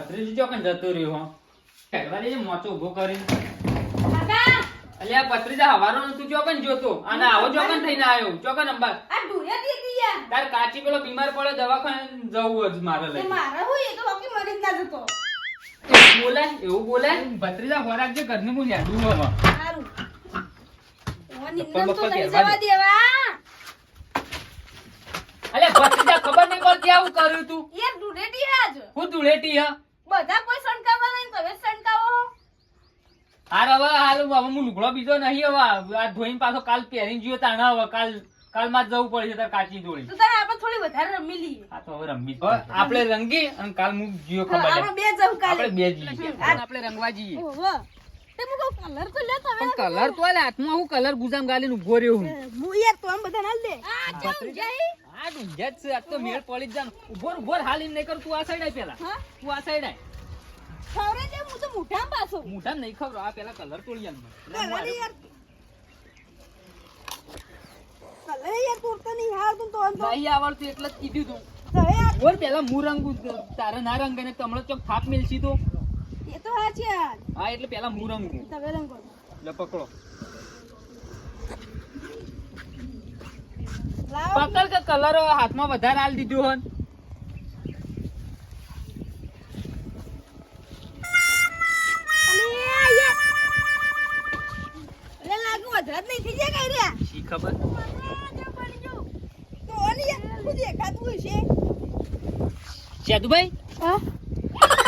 ભત્રીજી ચોકન જતો રહ્યો હો. મોચો ઊભો કરી કાકા! અલ્યા ભત્રીજા હવારો નતું ચોકન જોતો? અને આવો ચોકન થઈને આવ્યો. ચોકન અંબા આ ઢૂંઢ્યા તી ગયા તાર કાચી પેલો બીમાર પડે દવાખાને જવું જ મારે લઈ મારે હું એ તો બાકી મરી જ ના જતો. બોલે એવું બોલે ભત્રીજા ખોરાક જે ઘરનું હું લેડું હવે સારું. એવા તો નહીં જવા દેવા. અલ્યા ભત્રીજા ખબર નહીં પડતી આવું કર્યું તું? યાર ધૂળેટી આજ હું ધૂળેટી હ. બધા કોઈ સણકાવા નહીં તમે સણકાવો હાર હવે હાલ હવે હું લુગડો બીજો નહીં હવે. આ ધોઈને પાછો કાલ પહેરીને ગયો તાણે હવે. કાલ કાલમાં જવું પડશે તાર કાચી ધોળી તો તારે આપણે થોડી વધારે રમી લઈએ. આ તો હવે રમી આપણે રંગી અને કાલ હું જીઓ ખબર આપણે બે જવું કાલ. આપણે બે જઈએ આપણે રંગવા જઈએ. કલર તો લે તમે કલર તો લે હાથમાં હું કલર ગુજામ ગાલીને ઊભો રહ્યો હું. હું યાર તો આમ બધા ના લે આ જઈ આ ડુંજ્યા જ છે આ તો મેળ પડી જ જાન ઊભો ઊભો હાલ નહીં કર તું આ સાઈડ આય પેલા. તું આ સાઈડ આય. ખવરે દે હું તો મુઠામ પાછો. મોઢા નહીં ખબર આ પેલા કલર તોડી આલ કલર યાર. કલર યાર નહીં હાર તું તો. નહીં આવડતું એટલે જ કીધું તું. બોલ પેલા હું રંગું તારે ના રંગે ને કમળો ચોક થાપ મેલશી તો. એ તો હા છે હા એટલે પેલા હું. રંગું તમે રંગો. એટલે પકડો લાવ પકડ કે કલર હાથમાં વધારે હાલ દીધું શી ખબર? દેખાતું હશે? સેતુભાઈ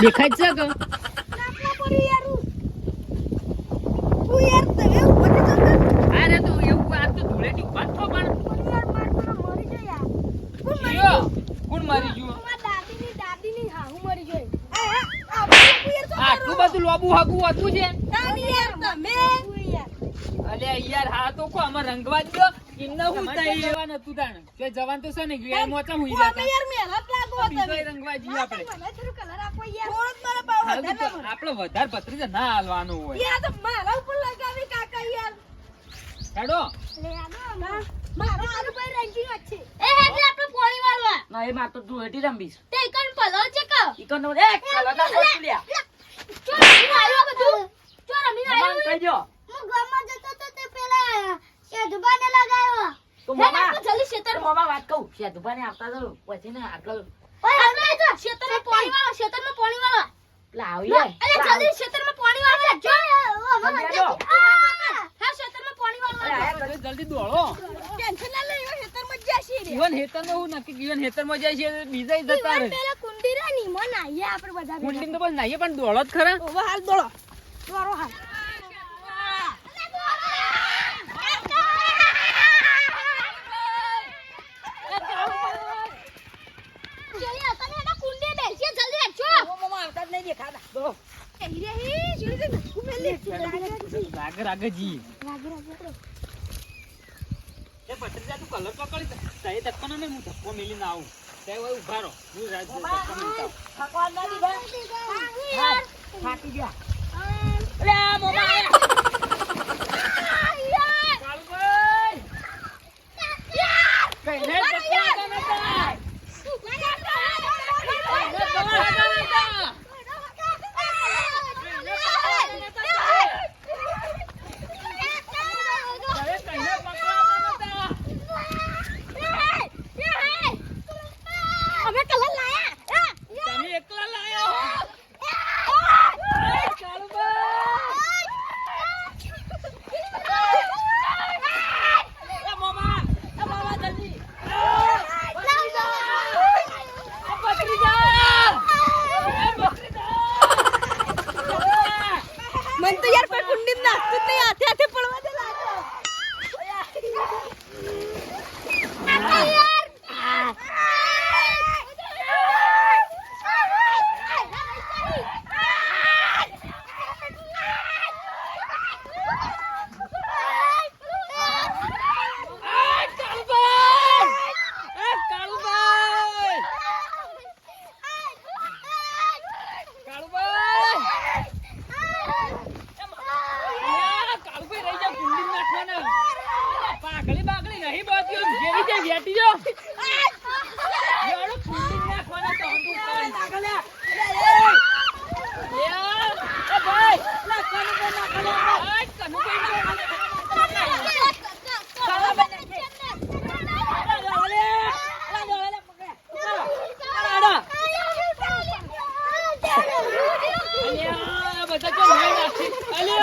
દેખાય છે કે નાખલા પડી યાર તું યાર તમે ઉપર જતો અરે તો એવું આ તો ધૂળેટી ઊભા જ થો પણ યાર માર તો મરી જાય યાર કોણ મરી કયો? કોણ મારી ગયું મારા દાદીની દાદીની હાહુ મરી ગઈ આ આ આપણે લોકો યાર શું આટલું બધું હાગું હતું છે? અલે યાર હા તો કો અમાર રંગવા દો. કિન્ના હું તઈ એવા નતું તાણ. કે જવાન તો છે ને ગયા મોચા હું જતા. યાર મહેનત લાગો બીજો તમે રંગવા જી આપણે. મને થોડું કલર આપો યાર. થોડું મારા પાવ વધારે તો ના વધારે ભત્રીજા ના હાલવાનું હોય. યાર તો મારા ઉપર લગાવી કાકા યાર. હેડો. લે આનો મારો આનું પર રંગી છે. એ હેડે આપણે પોણી વાળવા. ના એ માર તો ધૂળેટી રમીશ તે કણ પલો છે કા? ઈ કણ એ કલર ના લ્યા જલ્દી. હા દોડો. ટેન્શન ના લે એવા શેતરમાં જ જીવન હેતરનું નક્કી જીવન હેતરમાં જાય છે બીજા જતા રહે. કુંડી રે ની મન આઈએ આપણે બધા કુંડી તો બસ નાહીએ પણ દોડો જ ખરા. ઓવા હાલ દોડો. દોડો હાલ. મમા આવતા જ નહીં દેખાતા. દો. રાગે રાગે એ ભત્રીજા તું કલર પકડી તઈ ધક્કો ને હું ધક્કો મેલીને આવું. તે હોય હું રાજ ધક્કો ભગવાન ના દીધા થાકી ગયા. અલે!